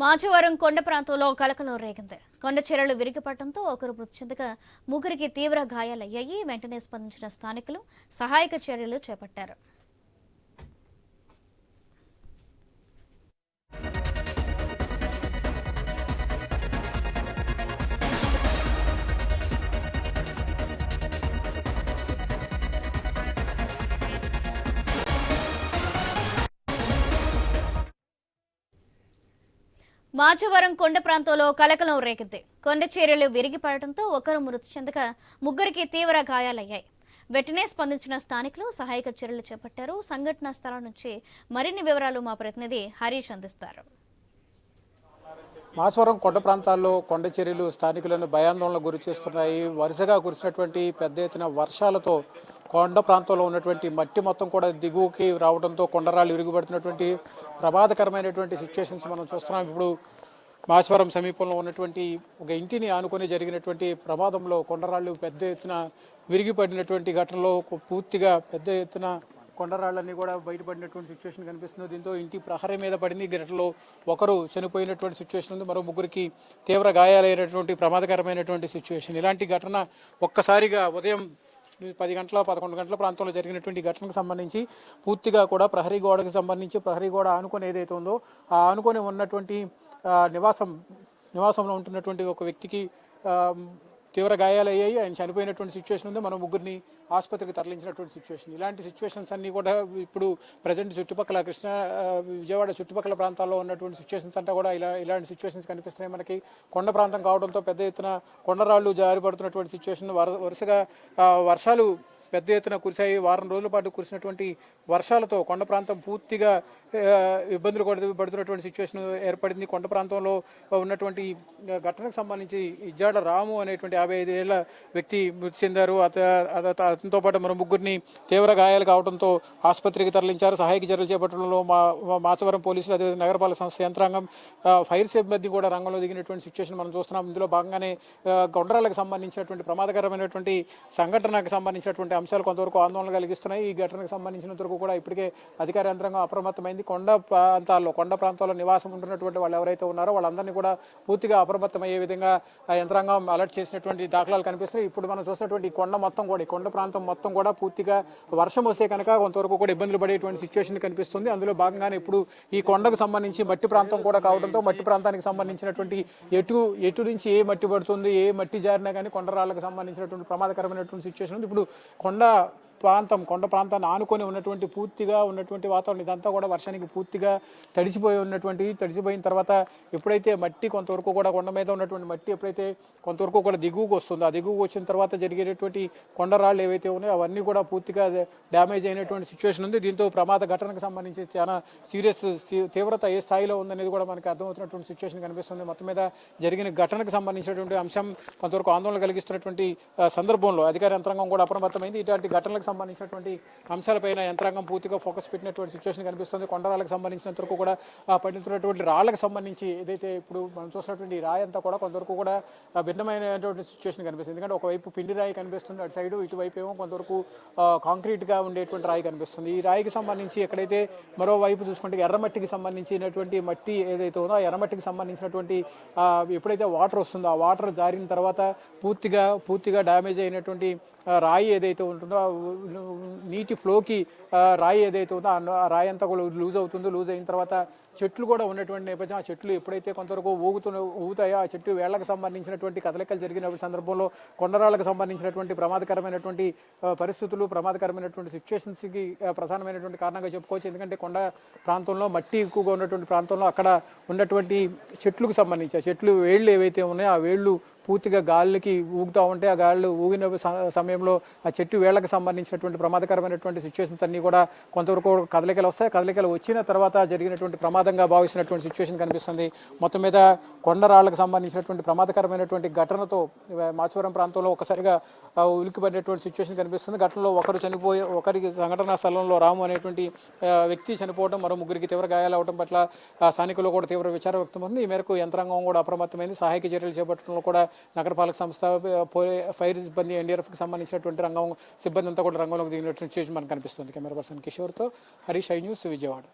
మాచవరం కొండ ప్రాంతంలో కలకలం రేగింది. కొండ చీరలు విరిగిపడటంతో ఒకరు మృతి చెందగా ముగ్గురికి తీవ్ర గాయాలయ్యాయి. వెంటనే స్పందించిన స్థానికులు సహాయక చర్యలు చేపట్టారు. మాచవరం కొండ ప్రాంతంలో కలకలం రేగింది. కొండ చీరలు విరిగిపడటంతో ఒకరు మృతి చెందగా ముగ్గురికి తీవ్ర గాయాలయ్యాయి. వెంటనే స్పందించిన స్థానికులు సహాయక చర్యలు చేపట్టారు. సంఘటనా స్థలం నుంచి మరిన్ని వివరాలు మా ప్రతినిధి హరీష్ అందిస్తారు. మాస్వరం కొండ ప్రాంతాల్లో కొండ చర్యలు స్థానికులను భయాందోళన గురి చేస్తున్నాయి వరుసగా కురిసినటువంటి పెద్ద ఎత్తున వర్షాలతో కొండ ప్రాంతంలో ఉన్నటువంటి మట్టి మొత్తం కూడా దిగువకి రావడంతో కొండరాళ్ళు ఇరుగుబడుతున్నటువంటి ప్రమాదకరమైనటువంటి సిచ్యువేషన్స్ మనం చూస్తున్నాం. ఇప్పుడు మాస్వరం సమీపంలో ఉన్నటువంటి ఒక ఇంటిని ఆనుకొని జరిగినటువంటి ప్రమాదంలో కొండరాళ్ళు పెద్ద ఎత్తున విరిగిపడినటువంటి ఘటనలో పూర్తిగా పెద్ద ఎత్తున కొండరాళ్ళన్నీ కూడా బయటపడినటువంటి సిచ్యువేషన్ కనిపిస్తుంది. దీంతో ఇంటి ప్రహరీ మీద పడింది. ఘటనలో ఒకరు చనిపోయినటువంటి సిచ్యువేషన్ ఉంది. మరో ముగ్గురికి తీవ్ర గాయాలైనటువంటి ప్రమాదకరమైనటువంటి సిచ్యువేషన్ ఇలాంటి ఘటన ఒక్కసారిగా ఉదయం పది గంటల పదకొండు గంటల ప్రాంతంలో జరిగినటువంటి ఘటనకు సంబంధించి పూర్తిగా కూడా ప్రహరీ గోడకు సంబంధించి ప్రహరీ గోడ ఆనుకొని ఏదైతే ఉందో ఆ ఆనుకొని ఉన్నటువంటి నివాసం నివాసంలో ఉంటున్నటువంటి ఒక వ్యక్తికి తీవ్ర గాయాలయ్యాయి. ఆయన చనిపోయినటువంటి సిచ్యువేషన్ ఉంది. మనం ముగ్గురిని ఆసుపత్రికి తరలించినటువంటి సిచ్యువేషన్ ఇలాంటి సిచ్యువేషన్స్ అన్నీ కూడా ఇప్పుడు ప్రజెంట్ చుట్టుపక్కల కృష్ణ విజయవాడ చుట్టుపక్కల ప్రాంతాల్లో ఉన్నటువంటి సిచ్యువేషన్స్ అంతా కూడా ఇలా ఇలాంటి సిచ్యువేషన్స్ కనిపిస్తున్నాయి. మనకి కొండ ప్రాంతం కావడంతో పెద్ద ఎత్తున కొండరాళ్ళు జారిపడుతున్నటువంటి సిచ్యువేషన్ వర- వరుసగా వర్షాలు పెద్ద ఎత్తున కురిశాయి. వారం రోజుల పాటు కురిసినటువంటి వర్షాలతో కొండ ప్రాంతం పూర్తిగా ఇబ్బందులు కూడా పడుతున్నటువంటి సిచ్యువేషన్ ఏర్పడింది. కొండ ప్రాంతంలో ఉన్నటువంటి ఘటనకు సంబంధించి ఇజ్జాడ రాము అనేటువంటి యాభై ఐదు ఏళ్ళ వ్యక్తి మృతి చెందారు. అత అతనితో పాటు మరో ముగ్గురిని తీవ్ర గాయాలు కావడంతో ఆసుపత్రికి తరలించారు. సహాయక చర్యలు చేపట్టడంలో మా మాచవరం పోలీసులు అదే నగరపాలక సంస్థ యంత్రాంగం ఫైర్ సిబ్బంది కూడా రంగంలో దిగినటువంటి సిచ్యువేషన్ మనం చూస్తున్నాం. ఇందులో భాగంగానే గొండ్రాలకు సంబంధించినటువంటి ప్రమాదకరమైనటువంటి సంఘటనకు సంబంధించినటువంటి అంశాలు కొంతవరకు ఆందోళన కలిగిస్తున్నాయి. ఈ ఘటనకు సంబంధించినంత వరకు కూడా ఇప్పటికే అధికార యంత్రాంగం అప్రమత్తమైంది. కొండ ప్రాంతాల్లో కొండ ప్రాంతాల్లో నివాసం ఉంటున్నటువంటి వాళ్ళు ఎవరైతే ఉన్నారో వాళ్ళందరినీ కూడా పూర్తిగా అప్రమత్తమయ్యే విధంగా ఆ యంత్రాంగం అలర్ట్ చేసినటువంటి దాఖలాలు కనిపిస్తున్నాయి. ఇప్పుడు మనం చూసినటువంటి ఈ కొండ మొత్తం కూడా ఈ కొండ ప్రాంతం మొత్తం కూడా పూర్తిగా వర్షం వస్తే కనుక కొంతవరకు కూడా ఇబ్బందులు పడేటువంటి సిచ్యువేషన్ కనిపిస్తుంది. అందులో భాగంగానే ఇప్పుడు ఈ కొండకు సంబంధించి మట్టి ప్రాంతం కూడా కావడంతో మట్టి ప్రాంతానికి సంబంధించినటువంటి ఎటు ఎటు నుంచి ఏ మట్టి పడుతుంది ఏ మట్టి జారినా కానీ కొండరాళ్ళకు సంబంధించినటువంటి ప్రమాదకరమైనటువంటి సిచ్యువేషన్ ఉంది. ఇప్పుడు కొండ ప్రాంతం కొండ ప్రాంతాన్ని ఆనుకొని ఉన్నటువంటి పూర్తిగా ఉన్నటువంటి వాతావరణం ఇదంతా కూడా వర్షానికి పూర్తిగా తడిసిపోయి ఉన్నటువంటి తడిసిపోయిన తర్వాత ఎప్పుడైతే మట్టి కొంతవరకు కూడా కొండ మీద ఉన్నటువంటి మట్టి ఎప్పుడైతే కొంతవరకు కూడా దిగువకు వస్తుందో ఆ దిగువకు వచ్చిన తర్వాత జరిగేటటువంటి కొండరాళ్ళు ఏవైతే ఉన్నాయో అవన్నీ కూడా పూర్తిగా డ్యామేజ్ అయినటువంటి సిచ్యువేషన్ ఉంది. దీంతో ప్రమాద ఘటనకు సంబంధించి చాలా సీరియస్ తీవ్రత ఏ స్థాయిలో ఉందనేది కూడా మనకి అర్థమవుతున్నటువంటి సిచ్యువేషన్ కనిపిస్తుంది. మొత్తం మీద జరిగిన ఘటనకు సంబంధించినటువంటి అంశం కొంతవరకు ఆందోళన కలిగిస్తున్నటువంటి సందర్భంలో అధికార యంత్రాంగం కూడా అప్రమత్తమైంది. ఇటువంటి ఘటనలకు సంబంధించినటువంటి అంశాలపైన యంత్రాంగం పూర్తిగా ఫోకస్ పెట్టినటువంటి సిచ్యువేషన్ కనిపిస్తుంది. కొండరాళ్ళకు సంబంధించినంత వరకు కూడా ఆ, పడుతున్నటువంటి సంబంధించి ఏదైతే ఇప్పుడు మనం చూసినటువంటి రాయి అంతా కూడా కొంతవరకు కూడా భిన్నమైనటువంటి సిచ్యువేషన్ కనిపిస్తుంది. ఎందుకంటే ఒకవైపు పిండి రాయి కనిపిస్తుంది అటు సైడ్ ఇటువైపు ఏమో కొంతవరకు కాంక్రీట్గా కాంక్రీట్గా ఉండేటువంటి రాయి కనిపిస్తుంది. ఈ రాయికి సంబంధించి ఎక్కడైతే మరోవైపు చూసుకుంటే ఎర్రమట్టికి సంబంధించినటువంటి మట్టి ఏదైతే ఉందో ఆ ఎర్రమట్టికి సంబంధించినటువంటి ఎప్పుడైతే వాటర్ వస్తుందో ఆ వాటర్ జారిన తర్వాత పూర్తిగా పూర్తిగా డ్యామేజ్ అయినటువంటి రాయి ఏదైతే ఉంటుందో నీటి ఫ్లోకి రాయి ఏదైతే ఉందో ఆ రాయి అంతా కూడా లూజ్ అవుతుందో. లూజ్ అయిన తర్వాత చెట్లు కూడా ఉన్నటువంటి నేపథ్యం ఆ చెట్లు ఎప్పుడైతే కొంతవరకు ఊగుతున్న ఊగుతాయో ఆ చెట్టు వేళ్ళకు సంబంధించినటువంటి కదలికలు జరిగినటువంటి సందర్భంలో కొండరాళ్ళకు సంబంధించినటువంటి ప్రమాదకరమైనటువంటి పరిస్థితులు ప్రమాదకరమైనటువంటి సిచ్యువేషన్స్కి ప్రధానమైనటువంటి కారణంగా చెప్పుకోవచ్చు. ఎందుకంటే కొండ ప్రాంతంలో మట్టి ఎక్కువగా ఉన్నటువంటి ప్రాంతంలో అక్కడ ఉన్నటువంటి చెట్లకు సంబంధించి ఆ చెట్లు వేళ్ళు ఏవైతే ఉన్నాయో ఆ వేళ్ళు పూర్తిగా గాలికి ఊగుతూ ఉంటే ఆ గాళ్ళు ఊగిన స- సమయంలో ఆ చెట్టు వేళ్ళకు సంబంధించినటువంటి ప్రమాదకరమైనటువంటి సిచ్యువేషన్స్ అన్ని కూడా కొంతవరకు కదలికలు వస్తాయి. కదలికలు వచ్చిన తర్వాత జరిగినటువంటి ప్రమాదంగా భావిస్తున్నటువంటి సిచ్యువేషన్ కనిపిస్తుంది. మొత్తం మీద కొండరాళ్ళకు సంబంధించినటువంటి ప్రమాదకరమైనటువంటి ఘటనతో మాచవరం ప్రాంతంలో ఒకసారిగా ఉలికిపడినటువంటి సిచ్యువేషన్ కనిపిస్తుంది. ఘటనలో ఒకరు చనిపోయి ఒకరికి సంఘటనా స్థలంలో రాము అనేటువంటి వ్యక్తి చనిపోవడం మరో ముగ్గురికి తీవ్ర గాయాలు అవడం పట్ల స్థానికులు కూడా తీవ్ర విచారం వ్యక్తమవుతుంది ఈ మేరకు యంత్రాంగం కూడా అప్రమత్తమైంది. సహాయక చర్యలు చేపట్టడంలో కూడా నగరపాలక సంస్థ ఫైర్ సిబ్బంది ఎన్డీఆర్ఎఫ్కి సంబంధించినటువంటి రంగం సిబ్బంది అంతా కూడా రంగంలోకి దిగినటువంటి సిచ్యువేషన్ మనకు కనిపిస్తుంది. కెమెరా పర్సన్ కిషోర్తో హరీష్ ఐ న్యూస్ విజయవాడ.